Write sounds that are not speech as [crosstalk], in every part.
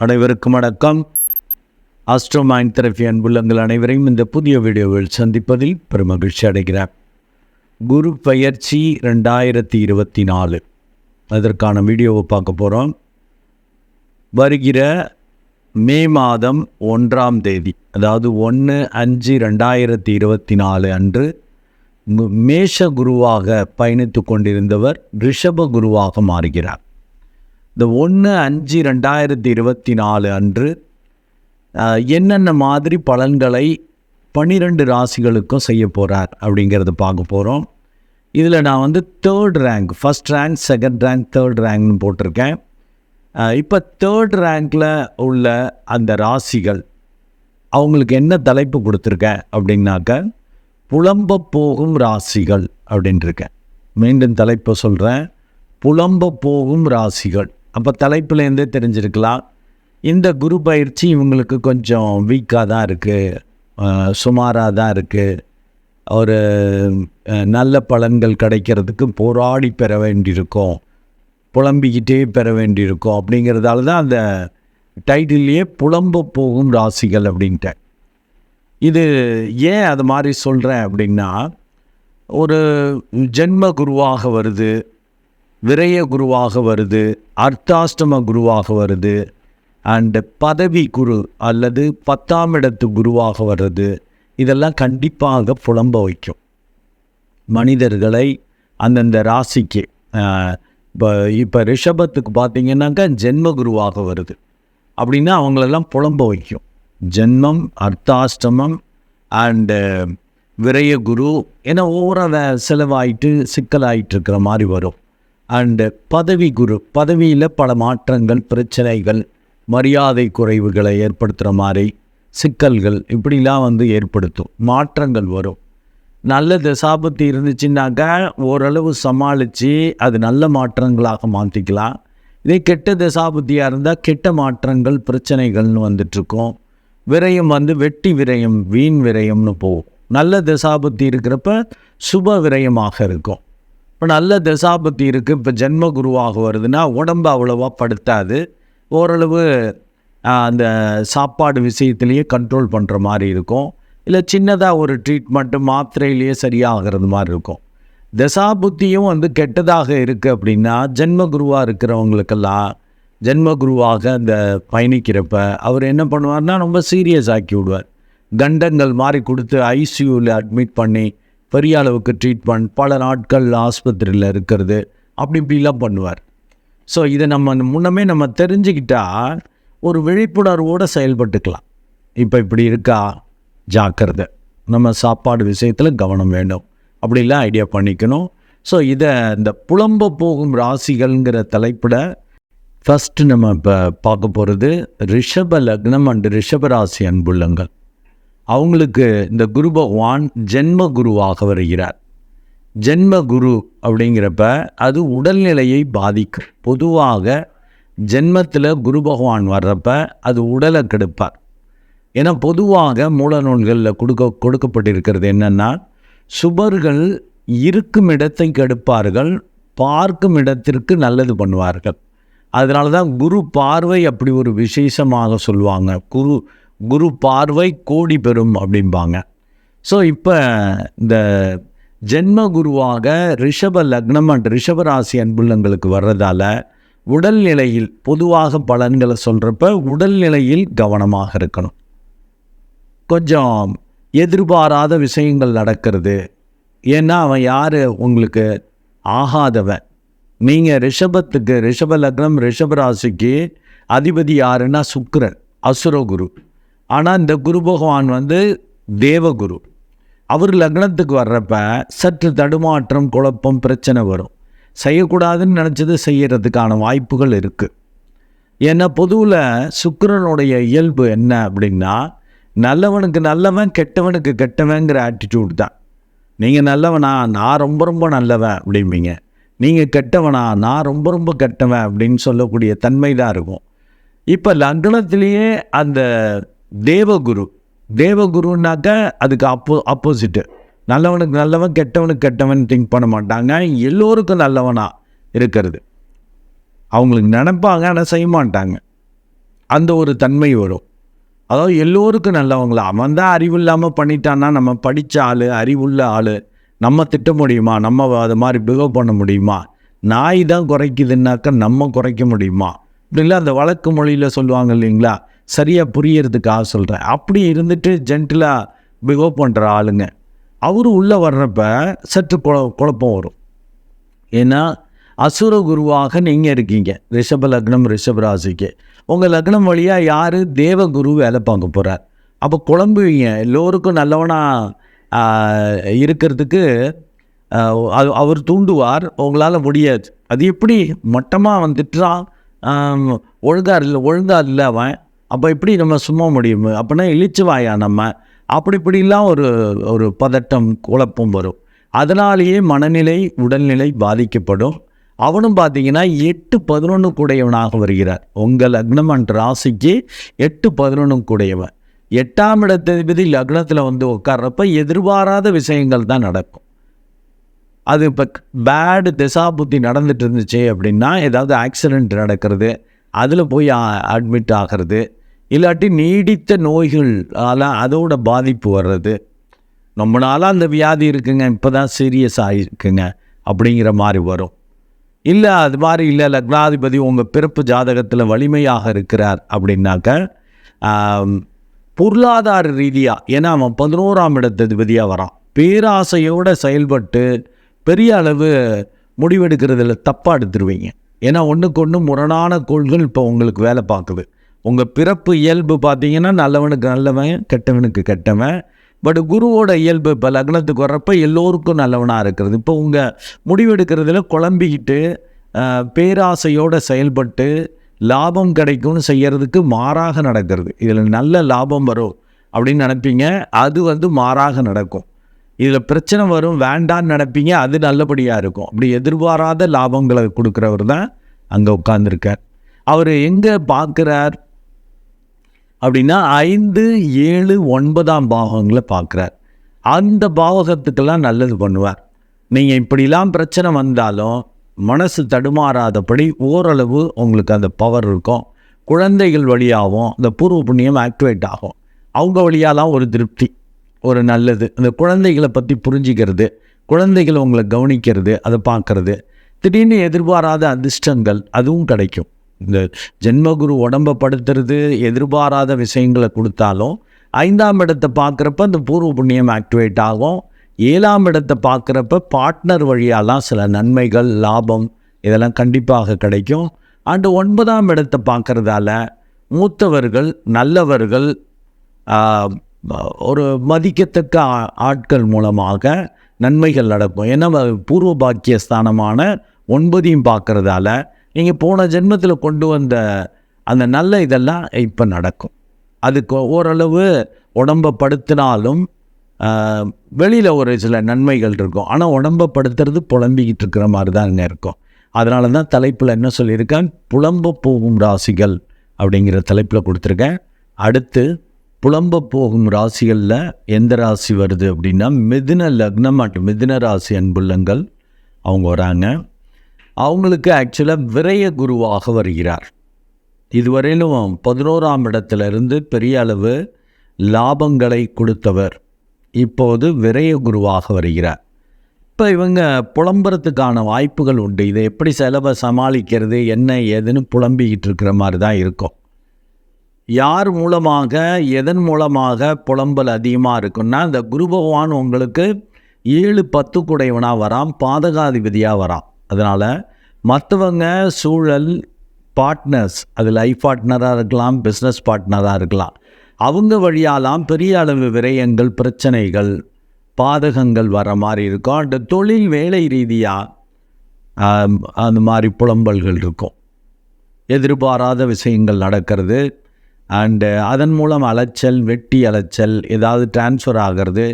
அனைவருக்கும் வணக்கம். Astro mind therapy அன்புள்ளங்கள் அனைவரையும் இந்த புதிய வீடியோவில் சந்திப்பதில் பெருமகிழ்ச்சி அடைகிறேன். குரு பயிற்சி ரெண்டாயிரத்தி இருபத்தி நாலு. அதற்கான வீடியோவை பார்க்க போகிறோம் வருகிற மே மாதம் ஒன்றாம் தேதி அதாவது ஒன்று அஞ்சு ரெண்டாயிரத்தி இருபத்தி நாலு அன்று மேஷ குருவாக பயணித்து கொண்டிருந்தவர் ரிஷப குருவாக மாறுகிறார். இந்த ஒன்று அஞ்சு ரெண்டாயிரத்தி இருபத்தி நாலு அன்று என்னென்ன மாதிரி பலன்களை பன்னிரெண்டு ராசிகளுக்கும் செய்ய போகிறார் அப்படிங்கிறத பார்க்க போகிறோம் இதில் நான் வந்து third rank first rank second rank third ரேங்க்னு போட்டிருக்கேன். இப்போ தேர்ட் ரேங்க்கில் உள்ள அந்த ராசிகள் அவங்களுக்கு என்ன தலைப்பு கொடுத்துருக்கேன் அப்படின்னாக்க புலம்ப போகும் ராசிகள் அப்படின்ட்டுருக்கேன் மீண்டும் தலைப்பை சொல்கிறேன் புலம்ப போகும் ராசிகள். அப்போ தலைப்புலேருந்தே தெரிஞ்சிருக்கலாம். இந்த குரு பயிற்சி இவங்களுக்கு கொஞ்சம் வீக்காக தான் இருக்குது சுமாராக தான் இருக்குது ஒரு நல்ல பலன்கள் கிடைக்கிறதுக்கு போராடி பெற வேண்டியிருக்கும். புலம்பிக்கிட்டே பெற வேண்டியிருக்கும். அப்படிங்கிறதால தான் அந்த டைட்டில்லையே புலம்ப போகும் ராசிகள் அப்படின்ட்டேன். இது ஏன் அது மாதிரி சொல்கிறேன் அப்படின்னா ஒரு ஜென்ம குருவாக வருது. விரய குருவாக வருது அர்த்தாஷ்டம குருவாக வருது அண்டு பதவி குரு அல்லது பத்தாம் இடத்து குருவாக வர்றது இதெல்லாம் கண்டிப்பாக புலம்ப வைக்கும். மனிதர்களை அந்தந்த ராசிக்கு இப்போ இப்போ ரிஷபத்துக்கு பார்த்தீங்கன்னாக்கா ஜென்ம குருவாக வருது. அப்படின்னா அவங்களெல்லாம் புலம்ப வைக்கும். ஜென்மம் அர்த்தாஷ்டமம் அண்டு விரய குரு ஏன்னா ஓவராக செலவாயிட்டு சிக்கலாயிட்டு இருக்கிற மாதிரி வரும். அண்டு பதவி குரு பதவியில் பல மாற்றங்கள் பிரச்சனைகள் மரியாதை குறைவுகளை ஏற்படுத்துகிற மாதிரி சிக்கல்கள் இப்படிலாம் வந்து ஏற்படுத்தும். மாற்றங்கள் வரும். நல்ல தசாபத்தி இருந்துச்சுன்னாக்கா ஓரளவு சமாளித்து அது நல்ல மாற்றங்களாக மாற்றிக்கலாம் இதே கெட்ட தசாபத்தியாக இருந்தால் கெட்ட மாற்றங்கள் பிரச்சனைகள்னு வந்துட்டுருக்கோம் விரயம் வந்து வெட்டி விரயம் வீண் விரயம்னு போகும். நல்ல தசாபத்தி இருக்கிறப்ப சுப விரயமாக இருக்கும். இப்போ நல்ல தசாபத்தி இருக்குது இப்போ ஜென்ம குருவாக வருதுன்னா உடம்பு அவ்வளோவா படுத்தாது. ஓரளவு அந்த சாப்பாடு விஷயத்துலேயே கண்ட்ரோல் பண்ணுற மாதிரி இருக்கும். இல்லை சின்னதாக ஒரு ட்ரீட்மெண்ட்டு மாத்திரையிலேயே சரியாகிறது மாதிரி இருக்கும். தசாபுத்தியும் வந்து கெட்டதாக இருக்குது அப்படின்னா ஜென்ம குருவாக இருக்கிறவங்களுக்கெல்லாம் ஜென்ம குருவாக அந்த பயணிக்கிறப்ப அவர் என்ன பண்ணுவார்னா ரொம்ப சீரியஸ் ஆக்கி விடுவார். கண்டங்கள் மாதிரி கொடுத்து ஐசியூவில் அட்மிட் பண்ணி பெரிய அளவுக்கு ட்ரீட்மெண்ட் பல நாட்கள் ஆஸ்பத்திரியில் இருக்கிறது அப்படி இப்படிலாம் பண்ணுவார். ஸோ இதை நம்ம முன்னமே நம்ம தெரிஞ்சுக்கிட்டா ஒரு விழிப்புணர்வோடு செயல்பட்டுக்கலாம். இப்போ இப்படி இருக்கா? ஜாக்கிரதை. நம்ம சாப்பாடு விஷயத்தில் கவனம் வேண்டும். அப்படிலாம் ஐடியா பண்ணிக்கணும். ஸோ இதை இந்த புலம்ப போகும் ராசிகள்ங்கிற தலைப்பில் ஃபஸ்ட்டு நம்ம இப்போ பார்க்க போகிறது ரிஷப லக்னம் அண்டு ரிஷப ராசி அன்புள்ளங்கள். அவங்களுக்கு இந்த குரு பகவான் ஜென்ம குருவாக வருகிறார். ஜென்ம குரு அப்படிங்கிறப்ப அது உடல்நிலையை பாதிக்கும். பொதுவாக ஜென்மத்தில் குரு பகவான் வர்றப்ப அது உடலை கெடுப்பார். ஏன்னா பொதுவாக மூல நூல்களில் கொடுக்க கொடுக்கப்பட்டிருக்கிறது என்னென்னா சுபர்கள் இருக்கும் இடத்தை கெடுப்பார்கள் பார்க்கும் இடத்திற்கு நல்லது பண்ணுவார்கள். அதனால தான் குரு பார்வை அப்படி ஒரு விசேஷமாக சொல்லுவாங்க. குரு குரு பார்வை கோடி பெறும் அப்படிம்பாங்க. ஸோ இப்போ இந்த ஜென்ம குருவாக ரிஷப லக்னம் அண்ட் ரிஷபராசி அன்புள்ளங்களுக்கு வர்றதால உடல்நிலையில் பொதுவாக பலன்களை சொல்கிறப்ப உடல்நிலையில் கவனமாக இருக்கணும். கொஞ்சம் எதிர்பாராத விஷயங்கள் நடக்கிறது. ஏன்னா அவன் யார்? உங்களுக்கு ஆகாதவன். நீங்கள் ரிஷபத்துக்கு ரிஷப லக்னம் ரிஷபராசிக்கு அதிபதி யாருன்னா சுக்கரன் அசுரகுரு ஆனால் இந்த குரு பகவான் வந்து தேவகுரு. அவர் லக்னத்துக்கு வர்றப்ப சற்று தடுமாற்றம் குழப்பம் பிரச்சனை வரும். செய்யக்கூடாதுன்னு நினச்சது செய்யறதுக்கான வாய்ப்புகள் இருக்குது ஏன்னா பொதுவில் சுக்கரனுடைய இயல்பு என்ன அப்படின்னா நல்லவனுக்கு நல்லவன் கெட்டவனுக்கு கெட்டவங்கிற ஆட்டிடியூட் தான். நீங்கள் நல்லவனா நான் ரொம்ப ரொம்ப நல்லவன் அப்படிம்பீங்க. நீங்கள் கெட்டவனா நான் ரொம்ப ரொம்ப கெட்டவன் அப்படின்னு சொல்லக்கூடிய தன்மை தான் இருக்கும். இப்போ லக்னத்திலேயே அந்த தேவகுரு. தேவகுருனாக்க அதுக்கு அப்போ ஆப்போசிட்டு நல்லவனுக்கு நல்லவன் கெட்டவனுக்கு கெட்டவன் திங்க் பண்ண மாட்டாங்க. எல்லோருக்கும் நல்லவனாக இருக்கிறது. அவங்களுக்கு நினைப்பாங்க ஆனால் செய்ய மாட்டாங்க. அந்த ஒரு தன்மை வரும். அதாவது எல்லோருக்கும் நல்லவங்களா? அவன் தான் அறிவு இல்லாமல் பண்ணிட்டான்னா நம்ம படித்த ஆள் அறிவுள்ள ஆள் நம்ம திட்ட முடியுமா? நம்ம அது மாதிரி பிஹேவ் பண்ண முடியுமா? நாய் தான் குறைக்குதுன்னாக்கா நம்ம குறைக்க முடியுமா? இப்படிலாம் அந்த வழக்கு மொழியில் சொல்லுவாங்க இல்லைங்களா? சரியாக புரியறதுக்காக சொல்கிறேன் அப்படி இருந்துட்டு ஜென்டிலாக பிஹேவ் பண்ணுற ஆளுங்க. அவர் உள்ளே வர்றப்ப சற்று குழ குழப்பம் வரும். ஏன்னா அசுர குருவாக நீங்கள் இருக்கீங்க. ரிஷப லக்னம் ரிஷப ராசிக்கு. உங்கள் லக்னம் வழியாக யார் தேவகுரு வேலை பார்க்க போகிறார் அப்போ குழம்புவீங்க. எல்லோருக்கும் நல்லவனாக இருக்கிறதுக்கு அது- அவர் தூண்டுவார். உங்களால் முடியாது. அது எப்படி? மட்டமாக அவன் ஒழுங்காக இல்லை ஒழுங்காக இல்லை அவன். அப்போ எப்படி நம்ம சும்மா முடியும்? அப்படின்னா இழிச்சுவாயா நம்ம? அப்படி இப்படிலாம் ஒரு ஒரு பதட்டம் குழப்பம் வரும். அதனாலேயே மனநிலை உடல்நிலை பாதிக்கப்படும். அவனும் பார்த்தீங்கன்னா எட்டு பதினொன்று கூடையவனாக வருகிறார். உங்கள் லக்னம் அண்ட் ராசிக்கு எட்டு பதினொன்று கூடையவன். எட்டாம் இடத்ததிபதி லக்னத்தில் வந்து உட்கார்றப்ப எதிர்பாராத விஷயங்கள் தான் நடக்கும். அது இப்போ பேடு திசாபுத்தி நடந்துட்டு இருந்துச்சு அப்படின்னா ஏதாவது ஆக்சிடெண்ட் நடக்கிறது அதில் போய் அட்மிட் ஆகிறது. இல்லாட்டி நீடித்த நோய்கள் அதெல்லாம் அதோட பாதிப்பு வர்றது. ரொம்ப நாளாக அந்த வியாதி இருக்குங்க இப்போ தான் சீரியஸ் ஆகிருக்குங்க அப்படிங்கிற மாதிரி வரும். இல்லை அது மாதிரி இல்லை லக்னாதிபதி உங்கள் பிறப்பு ஜாதகத்தில் வலிமையாக இருக்கிறார் அப்படின்னாக்க பொருளாதார ரீதியாக ஏன்னா அவன் பதினோராம் இடத்ததிபதியாக வரான். பேராசையோடு செயல்பட்டு பெரிய அளவு முடிவெடுக்கிறதுல தப்பாக எடுத்துருவீங்க. ஏன்னா ஒன்றுக்கு ஒன்று முரணான கோள்கள் இப்போ உங்களுக்கு வேலை பார்க்குது. உங்கள் பிறப்பு இயல்பு பார்த்தீங்கன்னா நல்லவனுக்கு நல்லவன் கெட்டவனுக்கு கெட்டவன். பட் குருவோட இயல்பு இப்போ லக்னத்துக்கு வர்றப்ப எல்லோருக்கும் நல்லவனாக இருக்கிறது. இப்போ உங்கள் முடிவெடுக்கிறதுல குழம்பிக்கிட்டு பேராசையோடு செயல்பட்டு லாபம் கிடைக்கும்னு செய்கிறதுக்கு மாறாக நடக்கிறது. இதில் நல்ல லாபம் வரும் அப்படின்னு நினைப்பீங்க. அது வந்து மாறாக நடக்கும். இதில் பிரச்சனை வரும் வேண்டான்னு நினைப்பீங்க அது நல்லபடியாக இருக்கும். அப்படி எதிர்பாராத லாபங்களை கொடுக்குறவர் தான் அங்கே உட்கார்ந்துருக்கார். அவர் எங்கே பார்க்குறார்? அப்படின்னா ஐந்து ஏழு ஒன்பதாம் பாகங்களை பார்க்குறார். அந்த பாவகத்துக்கெல்லாம் நல்லது பண்ணுவார். நீங்கள் இப்படிலாம் பிரச்சனை வந்தாலும் மனசு தடுமாறாதபடி ஓரளவு உங்களுக்கு அந்த பவர் இருக்கும். குழந்தைகள் வழியாகவும் அந்த பூர்வ புண்ணியம் ஆக்டிவேட் ஆகும். அவங்க வழியாலாம் ஒரு திருப்தி. ஒரு நல்லது. அந்த குழந்தைகளை பற்றி புரிஞ்சிக்கிறது குழந்தைகளை உங்களை கவனிக்கிறது அதை பார்க்குறது. திடீர்னு எதிர்பாராத அதிர்ஷ்டங்கள் அதுவும் கிடைக்கும். இந்த ஜென்மகுரு உடம்பை படுத்துறது எதிர்பாராத விஷயங்களை கொடுத்தாலும் ஐந்தாம் இடத்தை பார்க்குறப்ப அந்த பூர்வ புண்ணியம் ஆக்டிவேட் ஆகும். ஏழாம் இடத்தை பார்க்குறப்ப பார்ட்னர் வழியாலாம் சில நன்மைகள் லாபம் இதெல்லாம் கண்டிப்பாக கிடைக்கும். அண்டு ஒன்பதாம் இடத்தை பார்க்குறதால மூத்தவர்கள் நல்லவர்கள் ஒரு மதிக்கத்தக்க ஆட்கள் மூலமாக நன்மைகள் நடக்கும். ஏன்னா பூர்வ பாக்கிய ஸ்தானமான ஒன்பதையும் பார்க்குறதால நீங்கள் போன ஜென்மத்தில் கொண்டு வந்த அந்த நல்ல இதெல்லாம் இப்போ நடக்கும். அதுக்கு ஓரளவு உடம்பை படுத்தினாலும் வெளியில் ஒரு சில நன்மைகள் இருக்கும். ஆனால் உடம்பை படுத்துறது புலம்பிக்கிட்டு இருக்கிற மாதிரி தான் இங்கே இருக்கும். அதனால தான் தலைப்பில் என்ன சொல்லியிருக்கேன்? புலம்ப போகும் ராசிகள் அப்படிங்கிற தலைப்பில் கொடுத்துருக்கேன். அடுத்து புலம்ப போகும் ராசிகளில் எந்த ராசி வருது அப்படின்னா மிதுன லக்னம் மற்றும் மிதுன ராசி அன்புள்ளங்கள் அவங்க வராங்க. அவங்களுக்கு ஆக்சுவலாக விரய குருவாக வருகிறார். இதுவரையிலும் பதினோராம் இடத்திலிருந்து பெரிய அளவு லாபங்களை கொடுத்தவர். இப்போது விரய குருவாக வருகிறார். இப்போ இவங்க புலம்புறதுக்கான வாய்ப்புகள் உண்டு. இதை எப்படி செலவை சமாளிக்கிறது என்ன ஏதுன்னு புலம்பிக்கிட்டு இருக்கிற மாதிரி தான் இருக்கும். யார் மூலமாக எதன் மூலமாக புலம்பல் அதிகமாக இருக்குன்னா இந்த குரு பகவான் உங்களுக்கு ஏழு பத்து குடையவனாக வரான் பாதகாதிபதியாக வரான் அதனால் மற்றவங்க சூழல் பார்ட்னர்ஸ் அது லைஃப் பார்ட்னராக இருக்கலாம் பிஸ்னஸ் பார்ட்னராக இருக்கலாம். அவங்க வழியாலாம் பெரிய அளவு விரயங்கள் பிரச்சனைகள் பாதகங்கள் வர மாதிரி இருக்கும். அந்த தொழில் வேலை ரீதியாக அந்த மாதிரி புலம்பல்கள் இருக்கும். எதிர்பாராத விஷயங்கள் நடக்கிறது. அண்டு uh, அதன் மூலம் அலைச்சல் வெட்டி அலைச்சல் ஏதாவது டிரான்ஸ்ஃபர் ஆகிறது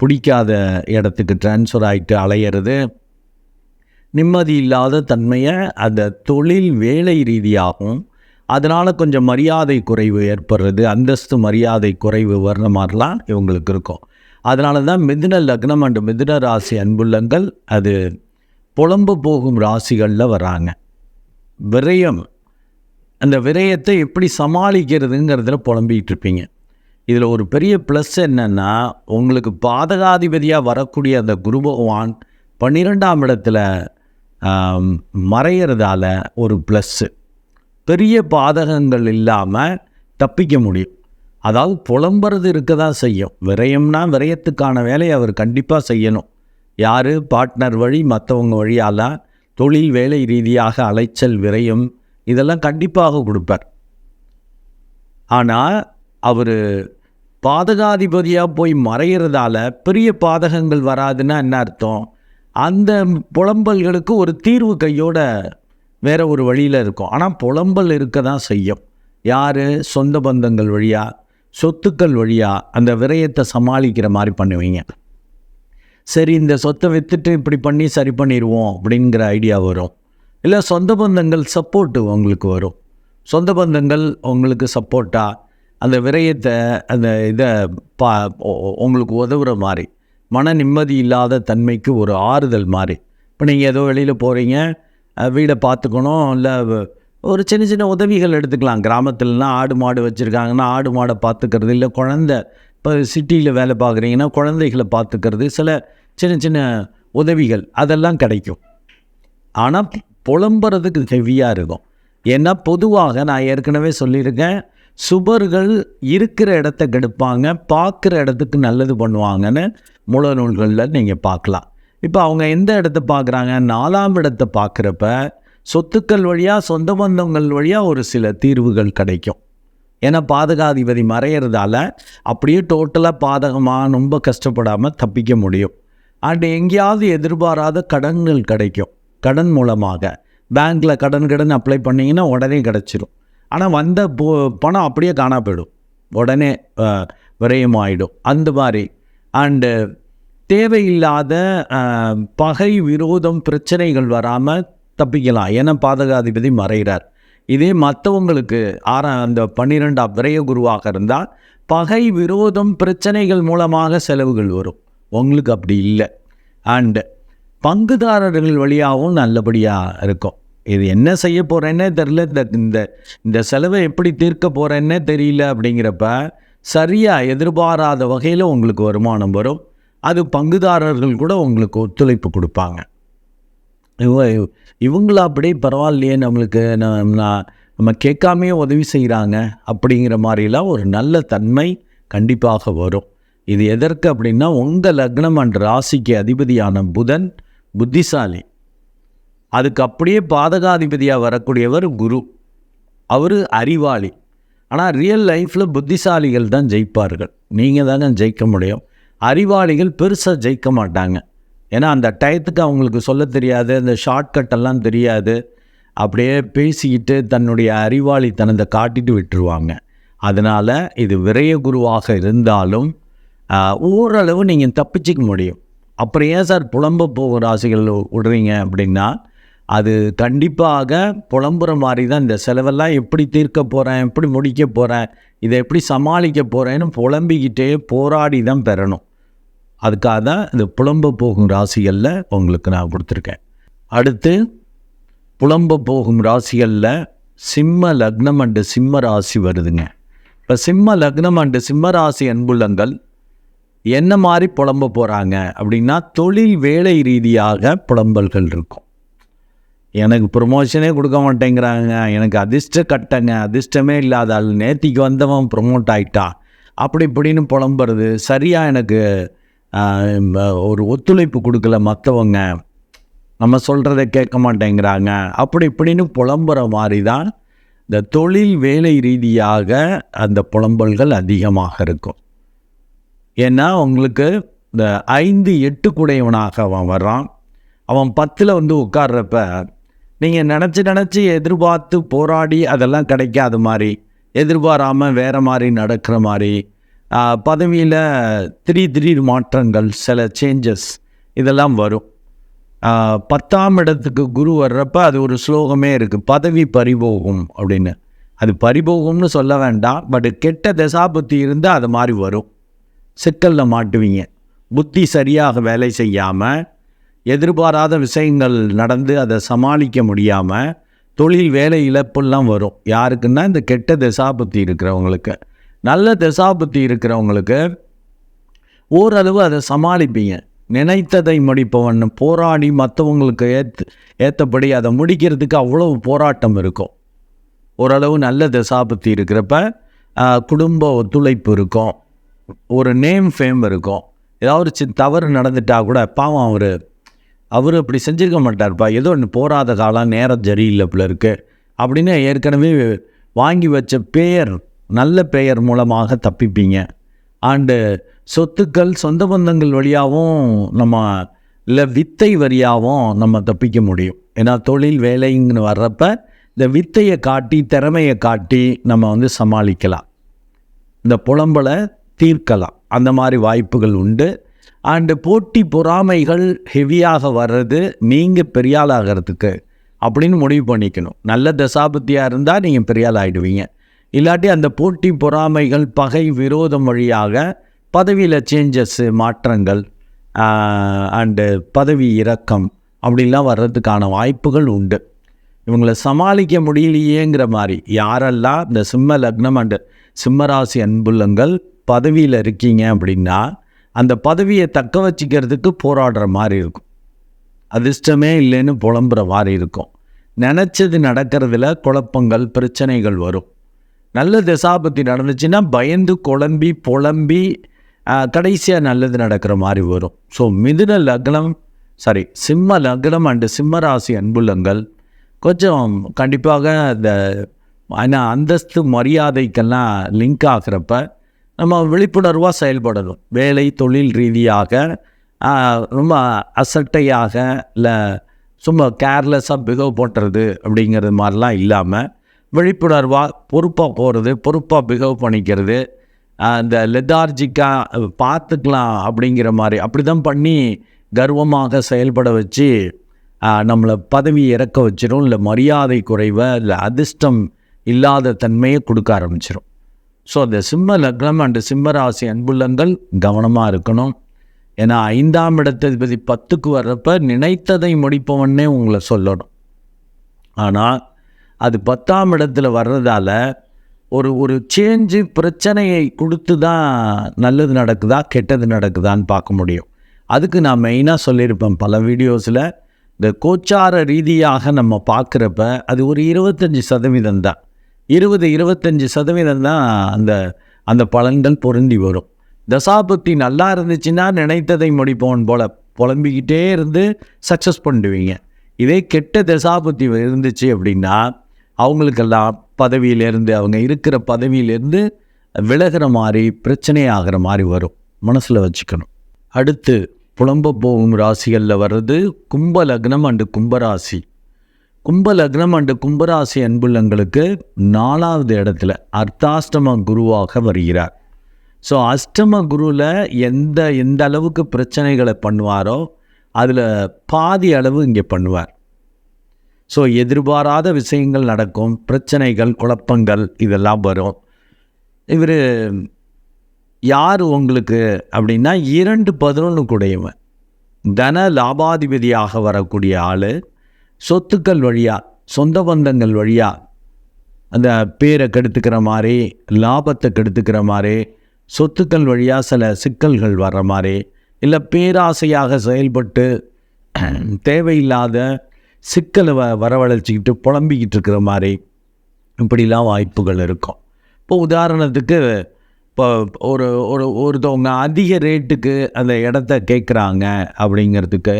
பிடிக்காத இடத்துக்கு டிரான்ஸ்ஃபர் ஆகிட்டு அலையிறது நிம்மதி இல்லாத தன்மையை அந்த தொழில் வேலை ரீதியாகவும் அதனால் கொஞ்சம் மரியாதை குறைவு ஏற்படுறது அந்தஸ்து மரியாதை குறைவு வர்ற மாதிரிலாம் இவங்களுக்கு இருக்கும். அதனால தான் மிதுன லக்னம் அண்டு மிதுன ராசி அன்புள்ளங்கள் அது புலம்பு போகும் ராசிகளில் வராங்க. விரயம் அந்த விரயத்தை எப்படி சமாளிக்கிறதுங்கிறதுல புலம்பிகிட்டு இருப்பீங்க இதில் ஒரு பெரிய ப்ளஸ் என்னென்னா உங்களுக்கு பாதகாதிபதியாக வரக்கூடிய அந்த குரு பகவான் பன்னிரெண்டாம் இடத்துல ஆம், மறையிறதால ஒரு ப்ளஸ்ஸு பெரிய பாதகங்கள் இல்லாமல் தப்பிக்க முடியும். அதாவது புலம்புறது இருக்க தான் செய்யும். விரயம்னா விரயத்துக்கான வேலையை அவர் கண்டிப்பாக செய்யணும். யார்? பார்ட்னர் வழி மற்றவங்க வழியால் தொழில் வேலை ரீதியாக அலைச்சல் விரயம் இதெல்லாம் கண்டிப்பாக கொடுப்பார். ஆனால் அவர் பாதகாதிபதியாக போய் மறையிறதால பெரிய பாதகங்கள் வராதுன்னா என்ன அர்த்தம்? அந்த புலம்பல்களுக்கு ஒரு தீர்வு கையோட வேற ஒரு வழியில் இருக்கும். ஆனால் புலம்பல் இருக்க தான் செய்யும். யார்? சொந்த பந்தங்கள் வழியாக சொத்துக்கள் வழியாக அந்த விரயத்தை சமாளிக்கிற மாதிரி பண்ணுவீங்க. சரி இந்த சொத்தை விற்றுட்டு இப்படி பண்ணி சரி பண்ணிடுவோம் அப்படிங்கிற ஐடியா வரும். இல்லை சொந்த பந்தங்கள் சப்போர்ட்டு உங்களுக்கு வரும். சொந்த பந்தங்கள் உங்களுக்கு சப்போர்ட்டாக அந்த விரயத்தை அந்த இதை பா உங்களுக்கு உதவுற மாதிரி மன நிம்மதி இல்லாத தன்மைக்கு ஒரு ஆறுதல் மாதிரி. இப்போ நீங்கள் ஏதோ வெளியில் போகிறீங்க வீடை பார்த்துக்கணும் இல்லை ஒரு சின்ன சின்ன உதவிகள் எடுத்துக்கலாம். கிராமத்துலலாம் ஆடு மாடு வச்சுருக்காங்கன்னா ஆடு மாடை பார்த்துக்கிறது இல்லை குழந்த இப்போ சிட்டியில் வேலை பார்க்குறீங்கன்னா குழந்தைகளை பார்த்துக்கிறது சில சின்ன சின்ன உதவிகள் அதெல்லாம் கிடைக்கும். ஆனால் புலம்புறதுக்கு ஹெவியாக இருக்கும். ஏன்னா பொதுவாக நான் ஏற்கனவே சொல்லியிருக்கேன் சுபர்கள் இருக்கிற இடத்த கெடுப்பாங்க பார்க்குற இடத்துக்கு நல்லது பண்ணுவாங்கன்னு மூல நூல்களில் நீங்கள் பார்க்கலாம். இப்போ அவங்க எந்த இடத்த பார்க்குறாங்க? நாலாம் இடத்தை பார்க்குறப்ப சொத்துக்கள் வழியாக சொந்த பந்தங்கள் வழியாக ஒரு சில தீர்வுகள் கிடைக்கும். ஏன்னா பாதகாதிபதி மறையிறதால அப்படியே டோட்டலாக பாதகமாக ரொம்ப கஷ்டப்படாமல் தப்பிக்க முடியும். அண்ட் எங்கேயாவது எதிர்பாராத கடன்கள் கிடைக்கும். கடன் மூலமாக. பேங்க்கில் கடன் கடன் அப்ளை பண்ணிங்கன்னா உடனே கிடச்சிரும். ஆனால் வந்த போ பணம் அப்படியே காணா போயிடும். உடனே விரயம் ஆகிடும் அந்த மாதிரி. அண்டு தேவையில்லாத பகை விரோதம் பிரச்சனைகள் வராமல் தப்பிக்கலாம். ஏன்னா பாதகாதிபதி மறைகிறார். இதே மற்றவங்களுக்கு ஆறா அந்த பன்னிரெண்டாம் விரய குருவாக இருந்தால் பகை விரோதம் பிரச்சனைகள் மூலமாக செலவுகள் வரும். உங்களுக்கு அப்படி இல்லை. அண்டு பங்குதாரர்கள் வழியாகவும் நல்லபடியாக இருக்கும். இது என்ன செய்ய போகிறேன்னே தெரில இந்த இந்த இந்த செலவை எப்படி தீர்க்க போகிறேன்னே தெரியல அப்படிங்கிறப்ப சரியாக எதிர்பாராத வகையில் உங்களுக்கு வருமானம் வரும். அது பங்குதாரர்கள் கூட உங்களுக்கு ஒத்துழைப்பு கொடுப்பாங்க. இவ இவங்கள அப்படியே பரவாயில்லையே நம்மளுக்கு நான் நம்ம கேட்காமையே உதவி செய்கிறாங்க அப்படிங்கிற மாதிரிலாம் ஒரு நல்ல தன்மை கண்டிப்பாக வரும். இது எதற்கு அப்படின்னா உங்கள் லக்னம் அண்ட் ராசிக்கு அதிபதியான புதன் புத்திசாலி. அதுக்கு அப்படியே பாதகாதிபதியாக வரக்கூடியவர் குரு. அவர் அறிவாளி. ஆனால் ரியல் லைஃப்பில் புத்திசாலிகள் தான் ஜெயிப்பார்கள். நீங்கள் தாங்க ஜெயிக்க முடியும். அறிவாளிகள் பெருசாக ஜெயிக்க மாட்டாங்க. ஏன்னா அந்த டயத்துக்கு அவங்களுக்கு சொல்ல தெரியாது அந்த ஷார்ட்கட் எல்லாம் தெரியாது. அப்படியே பேசிக்கிட்டு தன்னுடைய அறிவாளித்தனத்தை காட்டிட்டு விட்டுருவாங்க. அதனால் இது விரய குருவாக இருந்தாலும் ஓரளவு நீங்கள் தப்பிச்சிக்க முடியும். அப்புறம் ஏன் சார் புலம்ப போகிற ராசிகள் விடுறீங்க அப்படின்னா அது கண்டிப்பாக புலம்புற மாதிரி தான் இந்த செலவெல்லாம் எப்படி தீர்க்க போகிறேன் எப்படி முடிக்க போகிறேன் இதை எப்படி சமாளிக்க போகிறேன்னு புலம்பிக்கிட்டே போராடி தான் பெறணும். அதுக்காக தான் இந்த புலம்ப போகும் ராசிகளில் உங்களுக்கு நான் கொடுத்துருக்கேன். அடுத்து புலம்ப போகும் ராசிகளில் சிம்ம லக்னம் அண்டு சிம்ம ராசி வருதுங்க. இப்போ சிம்ம லக்னம் அண்டு சிம்ம ராசி அன்புள்ளங்கள் என்ன மாதிரி புலம்ப போகிறாங்க அப்படின்னா தொழில் வேலை ரீதியாக புலம்பல்கள் இருக்கும். எனக்கு ப்ரொமோஷனே கொடுக்க மாட்டேங்கிறாங்க எனக்கு அதிர்ஷ்ட கட்டங்க அதிர்ஷ்டமே இல்லாத ஆள் நேத்திக்கு வந்தவன் ப்ரொமோட் ஆகிட்டான் அப்படி இப்படின்னு புலம்புறது சரியாக எனக்கு ஒரு ஒத்துழைப்பு கொடுக்கல மற்றவங்க நம்ம சொல்கிறத கேட்க மாட்டேங்கிறாங்க அப்படி இப்படின்னு புலம்புற மாதிரி தான் இந்த தொழில் வேலை ரீதியாக அந்த புலம்பல்கள் அதிகமாக இருக்கும். ஏன்னா உங்களுக்கு இந்த ஐந்து எட்டு கூடையவனாக அவன் வர்றான். அவன் பத்தில் வந்து உட்கார்றப்ப நீங்கள் நினச்சி நினச்சி எதிர்பார்த்து போராடி அதெல்லாம் கிடைக்காத மாதிரி எதிர்பாராமல் வேறு மாதிரி நடக்கிற மாதிரி பதவியில் திடீர் திடீர் மாற்றங்கள் சில சேஞ்சஸ் இதெல்லாம் வரும். பத்தாம் இடத்துக்கு குரு வர்றப்ப அது ஒரு ஸ்லோகமே இருக்குது பதவி பறிபோகும் அப்படின்னு. அது பறிபோகும்னு சொல்ல வேண்டாம். பட் கெட்ட தசாபுத்தி இருந்தால் அது மாதிரி வரும். சிக்கலில் மாட்டுவீங்க. புத்தி சரியாக வேலை செய்யாமல் எதிர்பாராத விஷயங்கள் நடந்து அதை சமாளிக்க முடியாமல் தொழில் வேலை இழப்புலாம் வரும். யாருக்குன்னா இந்த கெட்ட திசாபுத்தி இருக்கிறவங்களுக்கு. நல்ல திசாபுத்தி இருக்கிறவங்களுக்கு ஓரளவு அதை சமாளிப்பீங்க. நினைத்ததை முடிப்பவன் போராடி மற்றவங்களுக்கு ஏற்று ஏற்றபடி அதை முடிக்கிறதுக்கு அவ்வளவு போராட்டம் இருக்கும். ஓரளவு நல்ல திசாபுத்தி இருக்கிறப்ப குடும்ப ஒத்துழைப்பு இருக்கும். ஒரு நேம் ஃபேம் இருக்கும். ஏதாவது ஒரு சி தவறு நடந்துட்டா கூட பாவம் அவர் அவர் அப்படி செஞ்சுருக்க மாட்டார்ப்பா. ஏதோ ஒன்று போராத காலம் நேரம் சரியில்லை போல இருக்கு. அப்படின்னு ஏற்கனவே வாங்கி வச்ச பெயர் நல்ல பெயர் மூலமாக தப்பிப்பீங்க. அண்டு சொத்துக்கள் சொந்த பந்தங்கள் வழியாகவும் நம்ம இல்லை வித்தை வரியாகவும் நம்ம தப்பிக்க முடியும். ஏன்னா தொழில் வேலைங்கன்னு வர்றப்ப இந்த வித்தையை காட்டி திறமையை காட்டி நம்ம வந்து சமாளிக்கலாம். இந்த புலம்பலை தீர்க்கலாம். அந்த மாதிரி வாய்ப்புகள் உண்டு. அண்டு போட்டி பொறாமைகள் ஹெவியாக வர்றது நீங்கள் பெரியாள் ஆகிறதுக்கு அப்படின்னு முடிவு பண்ணிக்கணும். நல்ல தசாபத்தியாக இருந்தால் நீங்கள் பெரியால் ஆகிடுவீங்க இல்லாட்டி அந்த போட்டி பொறாமைகள் பகை விரோதம் வழியாக பதவியில் சேஞ்சஸ்ஸு மாற்றங்கள் அண்டு பதவி இறக்கம் அப்படிலாம் வர்றதுக்கான வாய்ப்புகள் உண்டு. இவங்களை சமாளிக்க முடியலையேங்கிற மாதிரி யாரெல்லாம் இந்த சிம்ம லக்னம் அண்டு சிம்மராசி அன்புள்ளங்கள் பதவியில் இருக்கீங்க அப்படின்னா அந்த பதவியை தக்க வச்சுக்கிறதுக்கு போராடுற மாதிரி இருக்கும். அதிர்ஷ்டமே இல்லைன்னு புலம்புற மாதிரி இருக்கும். நினச்சது நடக்கிறதுல குழப்பங்கள் பிரச்சனைகள் வரும். நல்ல தசாபத்தி நடந்துச்சுன்னா பயந்து குழம்பி புலம்பி கடைசியாக நல்லது நடக்கிற மாதிரி வரும். ஸோ மிதுன லக்னம் சாரி சிம்ம லக்னம் அண்டு சிம்ம ராசி அன்புள்ளங்கள் கொஞ்சம் கண்டிப்பாக இந்த ஆனால் அந்தஸ்து மரியாதைக்கெல்லாம் லிங்க் ஆகிறப்ப நம்ம விழிப்புணர்வாக செயல்படணும். வேலை தொழில் ரீதியாக ரொம்ப அசட்டையாக இல்லை சும்மா கேர்லெஸ்ஸாக பிகவ் பண்ணுறது அப்படிங்கிறது மாதிரிலாம் இல்லாமல் விழிப்புணர்வாக பொறுப்பாக போகிறது பொறுப்பாக பிகவ் பண்ணிக்கிறது அந்த லெதார்ஜிக்காக பார்த்துக்கலாம் அப்படிங்கிற மாதிரி அப்படி தான் பண்ணி கர்வமாக செயல்பட வச்சு நம்மளை பதவி இறக்க வச்சிடும் இல்லை மரியாதை குறைவை இல்லை அதிர்ஷ்டம் இல்லாத தன்மையை கொடுக்க ஆரம்பிச்சிடும் ஸோ அந்த சிம்ம லக்னம் அண்டு சிம்ம ராசி அன்புள்ளங்கள் கவனமாக இருக்கணும். ஏன்னா ஐந்தாம் இடத்ததிபதி பத்துக்கு வர்றப்ப நினைத்ததை முடிப்பவன்னே உங்களை சொல்லணும். ஆனால் அது பத்தாம் இடத்துல வர்றதால ஒரு ஒரு சேஞ்சு பிரச்சனையை கொடுத்து தான் நல்லது நடக்குதா கெட்டது நடக்குதான்னு பார்க்க முடியும். அதுக்கு நான் மெயினாக சொல்லியிருப்பேன் பல வீடியோஸில் இந்த கோச்சார ரீதியாக நம்ம பார்க்குறப்ப அது ஒரு இருபத்தஞ்சி சதவீதம் தான் இருபது இருபத்தஞ்சி சதவீதம் தான் அந்த அந்த பலன்கள் பொருந்தி வரும். தசாபுத்தி நல்லா இருந்துச்சுன்னா நினைத்ததை முடிப்போன் போல. புலம்பிக்கிட்டே இருந்து சக்ஸஸ் பண்ணிடுவீங்க இதே கெட்ட தசாபுத்தி இருந்துச்சு அப்படின்னா அவங்களுக்கெல்லாம் பதவியிலேருந்து அவங்க இருக்கிற பதவியிலேருந்து விலகிற மாதிரி பிரச்சனை ஆகிற மாதிரி வரும். மனசில் வச்சுக்கணும். அடுத்து புலம்ப போகும் ராசிகளில் வர்றது கும்ப லக்னம் அண்டு கும்பராசி கும்ப லக்னம் அண்டு கும்பராசி அன்புள்ளங்களுக்கு நாலாவது இடத்துல அர்த்தாஷ்டம குருவாக வருகிறார். ஸோ அஷ்டம குருவில் எந்த எந்த அளவுக்கு பிரச்சனைகளை பண்ணுவாரோ அதில் பாதி அளவு இங்கே பண்ணுவார். ஸோ எதிர்பாராத விஷயங்கள் நடக்கும் பிரச்சனைகள் குழப்பங்கள் இதெல்லாம் வரும். இவர் யார் உங்களுக்கு அப்படின்னா இரண்டு பதினொன்று கூடையவன். தன லாபாதிபதியாக வரக்கூடிய ஆள் சொத்துக்கள் வழியாக சொந்த பந்தங்கள் வழியாக அந்த பேரை கெடுத்துக்கிற மாதிரி லாபத்தை கெடுத்துக்கிற மாதிரி சொத்துக்கள் வழியாக சில சிக்கல்கள் வர்ற மாதிரி இல்லை பேராசையாக செயல்பட்டு [clears throat] தேவையில்லாத சிக்கலை வ வரவழைச்சிக்கிட்டு புலம்பிக்கிட்டு இருக்கிற மாதிரி இப்படிலாம் வாய்ப்புகள் இருக்கும். இப்போ உதாரணத்துக்கு இப்போ ஒரு ஒரு ஒருத்தவங்க அதிக ரேட்டுக்கு அந்த இடத்த கேட்குறாங்க அப்படிங்கிறதுக்கு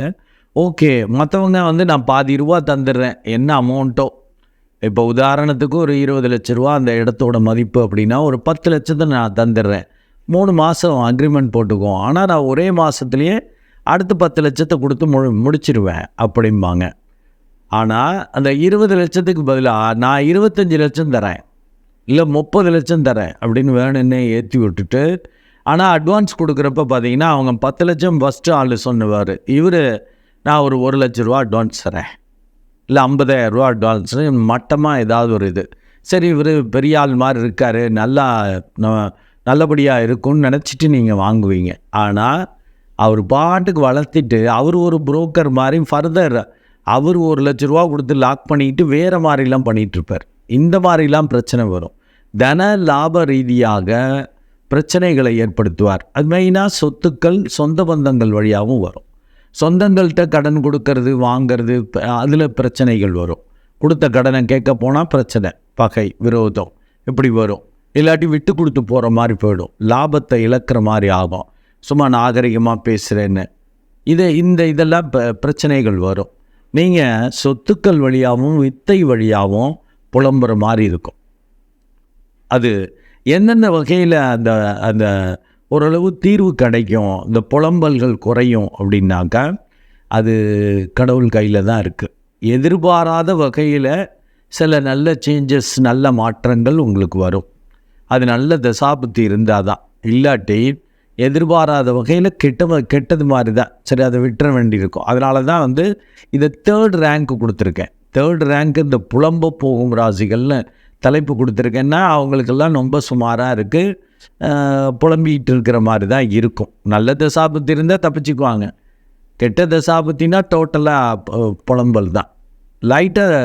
ஓகே மற்றவங்க வந்து நான் பாதி ரூபா தந்துடுறேன். என்ன அமௌண்ட்டோ? இப்போ உதாரணத்துக்கு ஒரு இருபது லட்ச ரூபா அந்த இடத்தோட மதிப்பு அப்படின்னா ஒரு பத்து லட்சத்தை நான் தந்துடுறேன். மூணு மாதம் அக்ரிமெண்ட் போட்டுக்குவோம். ஆனால் நான் ஒரே மாதத்துலேயே அடுத்து பத்து லட்சத்தை கொடுத்து மு முடிச்சிருவேன் அப்படிம்பாங்க. ஆனால் அந்த இருபது லட்சத்துக்கு பதிலாக நான் இருபத்தஞ்சி லட்சம் தரேன். இல்லை முப்பது லட்சம் தரேன் அப்படின்னு வேணும்னே ஏற்றி விட்டுட்டு ஆனால் அட்வான்ஸ் கொடுக்குறப்ப பார்த்தீங்கன்னா அவங்க பத்து லட்சம் ஃபஸ்ட்டு ஆள் சொன்னுவார். இவர் நான் ஒரு ஒரு லட்ச ரூபா அட்வான்ஸ் தரேன். இல்லை ஐம்பதாயிரம் ரூபா அட்வான்ஸ் மட்டமாக ஏதாவது ஒரு இது. சரி இவர் பெரிய ஆள் மாதிரி இருக்கார் நல்லா ந- நல்லபடியாக இருக்கும்னு நினச்சிட்டு நீங்கள் வாங்குவீங்க. ஆனால் அவர் பாட்டுக்கு வளர்த்திட்டு அவர் ஒரு புரோக்கர் மாதிரி ஃபர்தர் அவர் ஒரு லட்ச ரூபா கொடுத்து லாக் பண்ணிட்டு வேறு மாதிரிலாம் பண்ணிகிட்ருப்பார் இருப்பார் இந்த மாதிரிலாம் பிரச்சனை வரும். தன லாப ரீதியாக பிரச்சனைகளை ஏற்படுத்துவார். அது மெயினாக சொத்துக்கள் சொந்த பந்தங்கள் வழியாகவும் வரும். சொந்தங்கள்கிட்ட கடன் கொடுக்கறது வாங்கிறது அதில் பிரச்சனைகள் வரும். கொடுத்த கடனை கேட்க போனால் பிரச்சனை பகை விரோதம் இப்படி வரும். இல்லாட்டி விட்டு கொடுத்து போகிற மாதிரி போயிடும். லாபத்தை இழக்கிற மாதிரி ஆகும். சும்மா நாகரிகமாக பேசுகிறேன்னு இதை இந்த இதெல்லாம் ப- பிரச்சனைகள் வரும். நீங்கள் சொத்துக்கள் வழியாகவும் வித்தை வழியாகவும் புலம்புற மாதிரி இருக்கும். அது எந்தெந்த வகையில் அந்த அந்த ஓரளவு தீர்வு கிடைக்கும். இந்த புலம்பல்கள் குறையும் அப்படின்னாக்கா அது கடவுள் கையில் தான் இருக்குது எதிர்பாராத வகையில் சில நல்ல சேஞ்சஸ் நல்ல மாற்றங்கள் உங்களுக்கு வரும். அது நல்ல தசாபுத்தி இருந்தால் தான். இல்லாட்டி எதிர்பாராத வகையில் கெட்ட கெட்டது மாதிரி தான். சரி அதை விட்டுற வேண்டியிருக்கும். அதனால தான் வந்து இதை தேர்ட் ரேங்க் கொடுத்துருக்கேன். தேர்ட் ரேங்க் இந்த புலம்ப போகும் ராசிகள்னு தலைப்பு கொடுத்துருக்கேன்னா அவங்களுக்கெல்லாம் ரொம்ப சுமாராக இருக்குது புலம்பிகிட்டு இருக்கிற மாதிரி தான் இருக்கும். நல்ல தசாபுத்தி இருந்தால் தப்பிச்சுக்குவாங்க. கெட்ட தசாபத்தினா டோட்டலாக புலம்பல் தான் லைட்டாக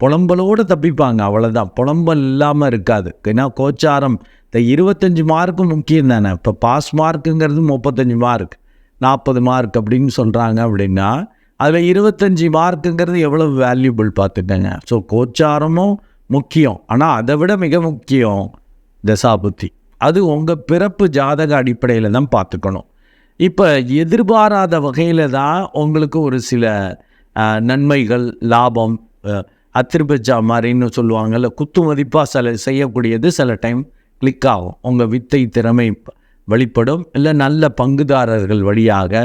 புலம்பலோடு தப்பிப்பாங்க அவ்வளோதான் புலம்பல் இல்லாமல் இருக்காது. ஏன்னா கோச்சாரம் இந்த இருபத்தஞ்சி மார்க்கு முக்கியம் தானே இப்போ பாஸ் மார்க்குங்கிறது முப்பத்தஞ்சு மார்க். நாற்பது மார்க் அப்படின்னு சொல்கிறாங்க அப்படின்னா அதில் இருபத்தஞ்சி மார்க்குங்கிறது எவ்வளோ வேல்யூபிள் பார்த்துக்கங்க. ஸோ கோச்சாரமும் முக்கியம். ஆனால் அதை விட மிக முக்கியம் தசாபுத்தி. அது உங்கள் பிறப்பு ஜாதக அடிப்படையில் தான் பார்த்துக்கணும். இப்போ எதிர்பாராத வகையில் தான் உங்களுக்கு ஒரு சில நன்மைகள் லாபம் அத்திருபஜா அத்திருப்பச்சா மாதிரின்னு சொல்லுவாங்கல்ல குத்து மதிப்பாக சில செய்யக்கூடியது சில டைம் கிளிக் ஆகும். உங்கள் வித்தை திறமை வெளிப்படும் இல்லை நல்ல பங்குதாரர்கள் வழியாக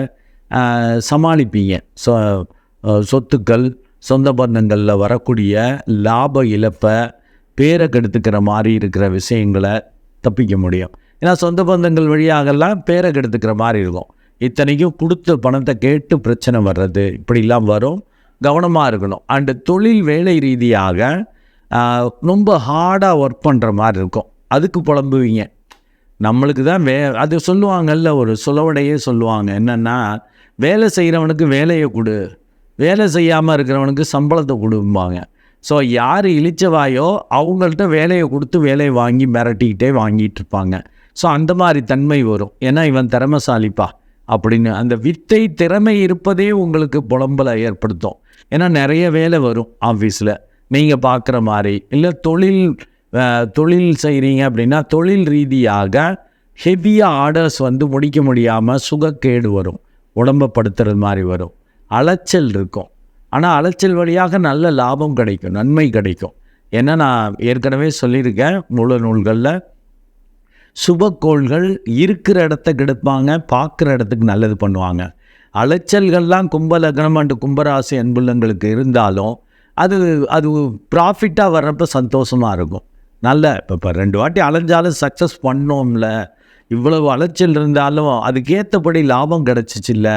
சமாளிப்பீங்க. சொ சொத்துக்கள் சொந்த பந்தங்களில் வரக்கூடிய லாப இழப்பை பேரை கெடுத்துக்கிற மாதிரி இருக்கிற விஷயங்களை தப்பிக்க முடியும். ஏன்னா சொந்த பந்தங்கள் வழியாகலாம் பேரை கெடுத்துக்கிற மாதிரி இருக்கும். இத்தனைக்கும் கொடுத்த பணத்தை கேட்டு பிரச்சனை வர்றது இப்படிலாம் வரும். கவனமாக இருக்கணும். அண்டு தொழில் வேலை ரீதியாக ரொம்ப ஹார்டாக ஒர்க் பண்ணுற மாதிரி இருக்கும். அதுக்கு புலம்புவீங்க. நம்மளுக்கு தான் வே அது சொல்லுவாங்கல்ல ஒரு சுலவடையே சொல்லுவாங்க. என்னென்னா வேலை செய்கிறவனுக்கு வேலையை கொடு. வேலை செய்யாமல் இருக்கிறவனுக்கு சம்பளத்தை கொடுப்பாங்க ஸோ யார் இழிச்சவாயோ அவங்கள்ட்ட வேலையை கொடுத்து வேலையை வாங்கி மிரட்டிக்கிட்டே வாங்கிட்டு இருப்பாங்க. ஸோ அந்த மாதிரி தன்மை வரும். ஏன்னா இவன் திறமைசாலிப்பா அப்படின்னு. அந்த வித்தை திறமை இருப்பதே உங்களுக்கு புலம்பலை ஏற்படுத்தும். ஏன்னா நிறைய வேலை வரும் ஆஃபீஸில் நீங்கள் பார்க்குற மாதிரி. இல்லை தொழில் தொழில் செய்கிறீங்க அப்படின்னா தொழில் ரீதியாக ஹெவியாக ஆர்டர்ஸ் வந்து முடிக்க முடியாமல் சுகக்கேடு வரும். உடம்பப்படுத்துறது மாதிரி வரும். அலைச்சல் இருக்கும். ஆனால் அலைச்சல் வழியாக நல்ல லாபம் கிடைக்கும் நன்மை கிடைக்கும். ஏன்னா நான் ஏற்கனவே சொல்லியிருக்கேன் முழு நூல்களில் சுபக்கோள்கள் இருக்கிற இடத்த கெடுப்பாங்க பார்க்குற இடத்துக்கு நல்லது பண்ணுவாங்க. அலைச்சல்கள்லாம் கும்பலக்னம் அண்டு கும்பராசி அன்புள்ளங்களுக்கு இருந்தாலும் அது அது ப்ராஃபிட்டாக வர்றப்ப சந்தோஷமாக இருக்கும். நல்ல இப்போ இப்போ ரெண்டு வாட்டி அலைஞ்சாலும் சக்ஸஸ் பண்ணோம்ல இவ்வளவு அலைச்சல் இருந்தாலும் அதுக்கேற்றபடி லாபம் கிடச்சிச்சில்ல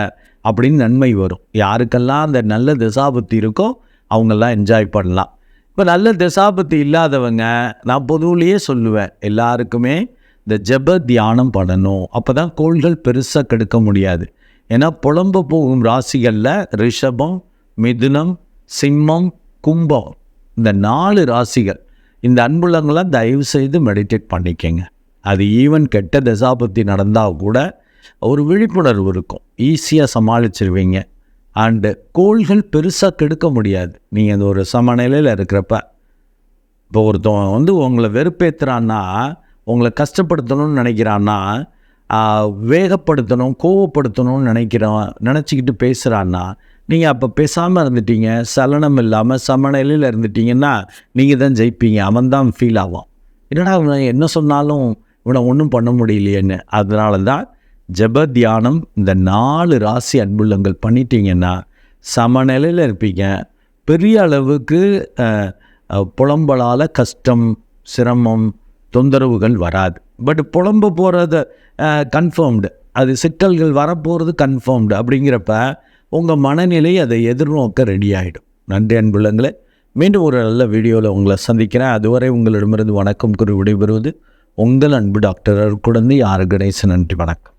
அப்படின்னு நன்மை வரும். யாருக்கெல்லாம் அந்த நல்ல திசாபுத்தி இருக்கோ அவங்கெல்லாம் என்ஜாய் பண்ணலாம். இப்போ நல்ல திசாபுத்தி இல்லாதவங்க நான் பொதுவிலேயே சொல்லுவேன் எல்லாருக்குமே இந்த ஜெப தியானம் பண்ணணும். அப்போ தான் கோள்கள் பெருசாக கெடுக்க முடியாது. ஏன்னா புலம்பு போகும் ராசிகளில் ரிஷபம் மிதுனம் சிம்மம் கும்பம் இந்த நாலு ராசிகள் இந்த அன்புலங்களை தயவு செய்து மெடிடேட் பண்ணிக்கங்க. அது ஈவன் கெட்ட தசாபத்தி நடந்தால் கூட ஒரு விழிப்புணர்வு இருக்கும். ஈஸியாக சமாளிச்சிருவீங்க. அண்டு கோள்கள் பெருசாக கெடுக்க முடியாது. நீங்கள் அந்த ஒரு சமநிலையில் இருக்கிறப்ப. இப்போ ஒருத்தவன் வந்து உங்களை வெறுப்பேற்றுறான்னா உங்களை கஷ்டப்படுத்தணும்னு நினைக்கிறான்னா வேகப்படுத்தணும் கோவப்படுத்தணும்னு நினைக்கிறோம் நினச்சிக்கிட்டு பேசுகிறான்னா நீங்கள் அப்போ பேசாமல் இருந்துட்டீங்க சலனம் இல்லாமல் சமநிலையில் இருந்துட்டீங்கன்னா நீங்கள் தான் ஜெயிப்பீங்க. அவன் தான் ஃபீல் ஆகும் என்னடா இவன் என்ன சொன்னாலும் இவனை ஒன்றும் பண்ண முடியலையேன்னு. அதனால தான் ஜப தியானம் இந்த நாலு ராசி அன்புள்ளங்கள் பண்ணிட்டீங்கன்னா சமநிலையில் இருப்பீங்க. பெரிய அளவுக்கு புலம்பலால் கஷ்டம் சிரமம் தொந்தரவுகள் வராது. பட் புலம்ப போகிறத கன்ஃபார்ம்டு அது சிக்கல்கள் வரப்போகிறது கன்ஃபார்ம்டு அப்படிங்கிறப்ப உங்கள் மனநிலை அதை எதிர்நோக்க ரெடி ஆகிடும் நன்றி அன்புள்ளங்களே. மீண்டும் ஒரு நல்ல வீடியோவில் உங்களை சந்திக்கிறேன். அதுவரை உங்களிடமிருந்து வணக்கம் கூறி விடைபெறுவது உங்கள் அன்பு டாக்டர் குழந்தை ஆர். கணேசன். நன்றி வணக்கம்.